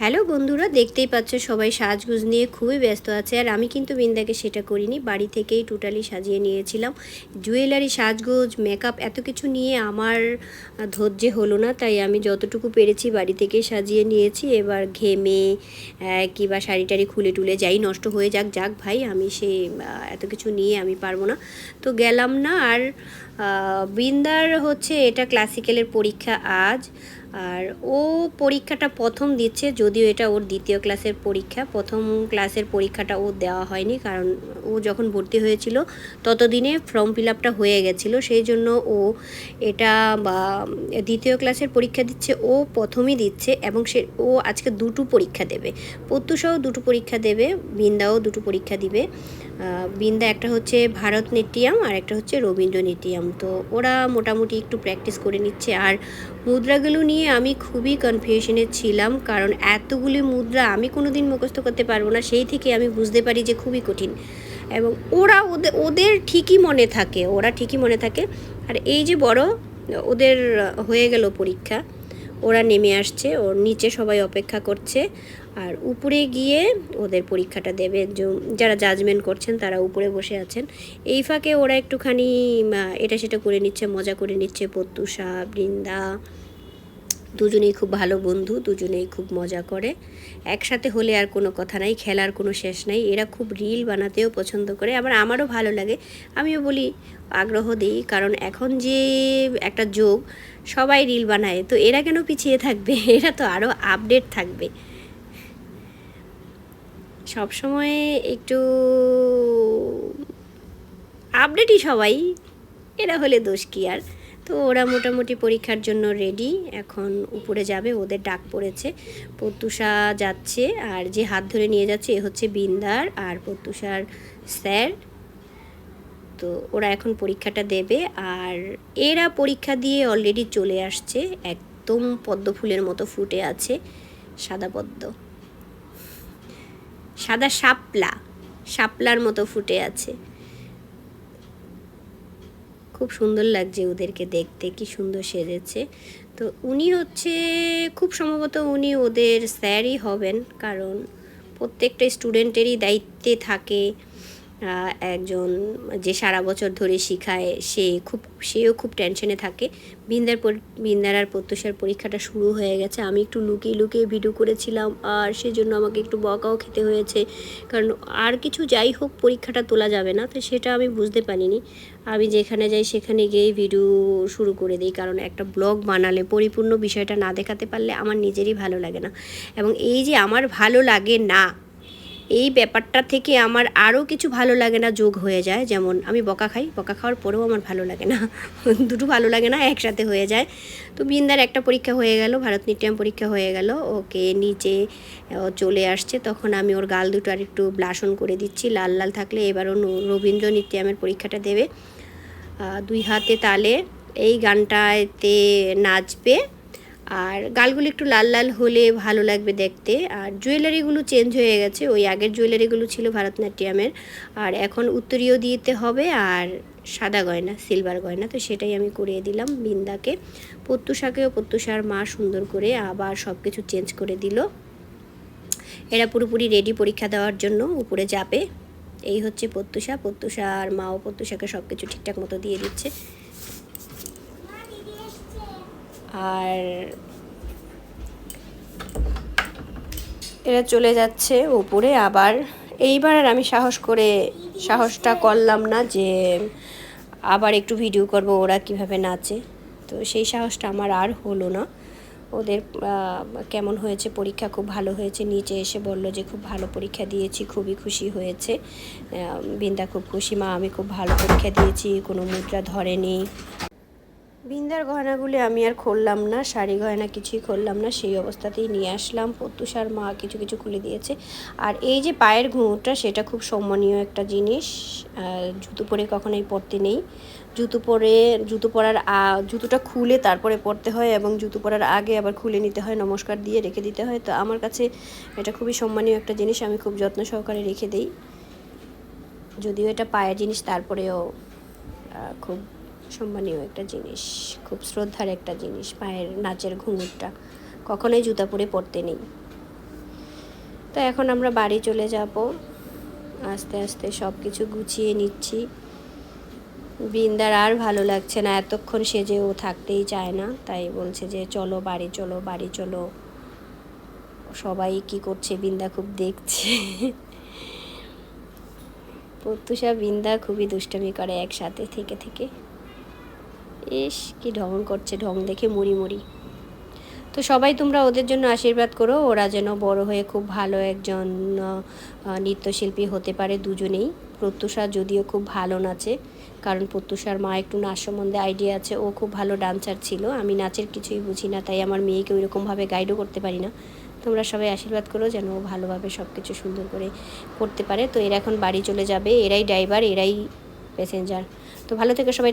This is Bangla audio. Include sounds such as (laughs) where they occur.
হ্যালো বন্ধুরা, দেখতেই পাচ্ছ সবাই সাজগুজ নিয়ে খুবই ব্যস্ত আছে আর আমি কিন্তু বিন্দাকে সেটা করিনি, বাড়ি থেকেই টোটালি সাজিয়ে নিয়েছিলাম। জুয়েলারি, সাজগোজ মেকআপ এত কিছু নিয়ে আমার ধৈর্য হলো না, তাই আমি যতটুকু পেরেছি বাড়ি থেকেই সাজিয়ে নিয়েছি। এবার ঘেমে কিংবা শাড়ি টাড়ি খুলে টুলে যাই, নষ্ট হয়ে যাক যাক ভাই, আমি সে এত কিছু নিয়ে আমি পারব না। তো গেলাম না আর বৃন্দার হচ্ছে এটা ক্লাসিক্যালের পরীক্ষা আজ। আর ও পরীক্ষাটা প্রথম দিচ্ছে যদিও এটা ওর দ্বিতীয় ক্লাসের পরীক্ষা। প্রথম ক্লাসের পরীক্ষাটা ও দেওয়া হয়নি কারণ ও যখন ভর্তি হয়েছিল ততদিনে ফর্ম ফিল আপটা হয়ে গেছিল। সেই জন্য ও এটা বা দ্বিতীয় ক্লাসের পরীক্ষা দিচ্ছে, ও প্রথমই দিচ্ছে এবং সে ও আজকে দুটো পরীক্ষা দেবে। প্রত্যুষাও দুটো পরীক্ষা দেবে, বৃন্দাও দুটো পরীক্ষা দিবে। বৃন্দা, একটা হচ্ছে ভারত ভারতনাট্যম আর একটা হচ্ছে রবীন্দ্র রবীন্দ্রনাট্যম তো ওরা মোটামুটি একটু প্র্যাকটিস করে নিচ্ছে। আর মুদ্রাগুলো নিয়ে আমি খুবই কনফিউশনে ছিলাম, কারণ এতগুলি মুদ্রা আমি কোনো দিন মুখস্থ করতে পারব না, সেই থেকে আমি বুঝতে পারি যে খুবই কঠিন। এবং ওরা ওদের ওদের ঠিকই মনে থাকে, ওরা ঠিকই মনে থাকে। আর এই যে বড়, ওদের হয়ে গেল পরীক্ষা, ওরা নেমে আসছে, ওর নিচে সবাই অপেক্ষা করছে। আর উপরে গিয়ে ওদের পরীক্ষাটা দেবে যারা জাজমেন্ট করছেন তারা উপরে বসে আছেন। এই ফাঁকে ওরা একটুখানি এটা সেটা করে নিচ্ছে, মজা করে নিচ্ছে প্রত্যুষা বৃন্দা, দুজনেই খুব ভালো বন্ধু, দুজনেই খুব মজা করে। একসাথে হলে আর কোনো কথা নাই, খেলার কোনো শেষ নাই। এরা খুব রিল বানাতেও পছন্দ করে, আবার আমারও ভালো লাগে। আমিও বলি, আগ্রহ দিই, কারণ এখন যে একটা যোগ, সবাই রিল বানায়, তো এরা কেন পিছিয়ে থাকবে? (laughs) এরা তো আরও আপডেট থাকবে। সবসময় একটু আপডেটই সবাই। এরা হলে দোষ কি আর? তো ওরা মোটামুটি পরীক্ষার জন্য রেডি এখন উপরে যাবে, ওদের ডাক পড়েছে। প্রত্যুষা যাচ্ছে, আর যে হাত ধরে নিয়ে যাচ্ছে, এ হচ্ছে বিন্দার আর প্রত্যুষার স্যার। তো ওরা এখন পরীক্ষাটা দেবে, আর এরা পরীক্ষা দিয়ে অলরেডি চলে আসছে। একদম পদ্ম ফুলের মতো ফুটে আছে, সাদা পদ্ম। সাদা শাপলা, শাপলার মতো ফুটে আছে। খুব সুন্দর লাগছে ওদেরকে দেখতে, কি সুন্দর সেজেছে। তো উনি হচ্ছে, খুব সম্ভবত উনি ওদের স্যারই হবেন, কারণ প্রত্যেকটা স্টুডেন্টেরই দায়িত্বে থাকে। একজন যে সারা বছর ধরে শিখায়, সে খুব, সেও খুব টেনশনে থাকে। বিন্দার বিন্দার আর প্রত্যুষার পরীক্ষাটা শুরু হয়ে গেছে। আমি একটু লুকিয়ে লুকিয়ে ভিডিও করেছিলাম আর সেজন্য আমাকে একটু বকাও খেতে হয়েছে। কারণ আর কিছু যাই হোক, পরীক্ষাটা তোলা যাবে না। তো সেটা আমি বুঝতে পারিনি। আমি যেখানে যাই সেখানে গিয়ে ভিডিও শুরু করে দিই। কারণ একটা ব্লগ বানালে, পরিপূর্ণ বিষয়টা না দেখাতে পারলে আমার নিজেরই ভালো লাগে না। এবং এই যে আমার ভালো লাগে না এই ব্যাপারটা থেকে আমার আরও কিছু ভালো লাগে না যোগ হয়ে যায়। যেমন আমি বকা খাই, বকা খাওয়ার পরেও আমার ভালো লাগে না। (laughs) দুটো ভালো লাগে না, একসাথে হয়ে যায়। তো বিন্দার একটা পরীক্ষা হয়ে গেল ভারতনাট্যম পরীক্ষা হয়ে গেল। ওকে নিচে চলে আসছে। তখন আমি ওর গাল দুটো আর একটু ব্লাসন করে দিচ্ছি। লাল লাল থাকলে এবারও রবীন্দ্র নৃত্যমের পরীক্ষাটা দেবে। দুই হাতে তালে এই গানটাতে নাচবে। আর গালগুলো একটু লাল লাল হলে ভালো লাগবে দেখতে। আর জুয়েলারিগুলো চেঞ্জ হয়ে গেছে, ওই আগের জুয়েলারিগুলো ছিল ভারতনাট্যমের। আর এখন উত্তরীয় দিতে হবে আর সাদা গয়না, সিলভার গয়না, তো সেটাই আমি করিয়ে দিলাম বিন্দাকে। প্রত্যুষাকেও প্রত্যুষার মা সুন্দর করে আবার সব কিছু চেঞ্জ করে দিল। এরা পুরোপুরি রেডি পরীক্ষা দেওয়ার জন্য উপরে যাবে। এই হচ্ছে প্রত্যুষা প্রত্যুষা আর মাও প্রত্যুষাকে সব কিছু ঠিকঠাক মতো দিয়ে দিচ্ছে। আর এরা চলে যাচ্ছে উপরে আবার। এইবার আর আমি সাহস করে, সাহসটা করলাম না যে আবার একটু ভিডিও করব ওরা কীভাবে নাচে। তো সেই সাহসটা আমার আর হলো না। ওদের কেমন হয়েছে পরীক্ষা খুব ভালো হয়েছে। নিচে এসে বলল যে খুব ভালো পরীক্ষা দিয়েছি, খুবই খুশি হয়েছে। বিন্দা খুব খুশি, মা আমি খুব ভালো পরীক্ষা দিয়েছি, কোনো মুদ্রা ধরেনি। বিন্দার গহনাগুলি আমি আর খুললাম না, শাড়ি গয়না কিছুই খুললাম না, সেই অবস্থাতেই নিয়ে আসলাম। প্রত্যুষার মা কিছু কিছু খুলে দিয়েছে। আর এই যে পায়ের ঘুঙুরটা সেটা খুব সম্মানীয় একটা জিনিস। জুতো পরে কখনোই পরতে নেই। জুতো পরে, জুতো পরার জুতোটা খুলে তারপরে পরতে হয় এবং জুতো পরার আগে আবার খুলে নিতে হয়, নমস্কার দিয়ে রেখে দিতে হয়। তো আমার কাছে এটা খুবই সম্মানীয় একটা জিনিস, আমি খুব যত্ন সহকারে রেখে দিই। যদিও এটা পায়ের জিনিস, তারপরেও খুব সম্মানীয় একটা জিনিস, খুব শ্রদ্ধার একটা জিনিস, পায়ের নাচের ঘুঙুরটা। কখনোই জুতা পরে পরতে নেই। তো এখন আমরা বাড়ি চলে যাব। আস্তে আস্তে সব কিছু গুছিয়ে নিচ্ছি। বৃন্দার আর ভালো লাগছে না, এতক্ষণ সেজে ও থাকতেই চায় না। তাই বলছে যে, চলো বাড়ি চলো বাড়ি, চলো। সবাই কি করছে, বৃন্দা খুব দেখছে। প্রত্যুষা, বৃন্দা খুবই দুষ্টমি করে একসাথে থেকে থেকে। ইস কি ঢং করছে, ঢং দেখে মরি মরি। তো সবাই তোমরা ওদের জন্য আশীর্বাদ করো, ওরা যেন বড় হয়ে খুব ভালো একজন নৃত্যশিল্পী হতে পারে দুজনেই। প্রত্যুষা যদিও খুব ভালো নাচে, কারণ প্রত্যুষার মা একটু নাচ সম্বন্ধে আইডিয়া আছে, ও খুব ভালো ডান্সার ছিল। আমি নাচের কিছুই বুঝি না, তাই আমার মেয়েকে ওইরকমভাবে গাইডও করতে পারি না। তোমরা সবাই আশীর্বাদ করো যেন ও ভালোভাবে সব কিছু সুন্দর করে করতে পারে। তো এরা এখন বাড়ি চলে যাবে, এরাই ড্রাইভার এরাই প্যাসেঞ্জার তো ভালো থেকে সবাই।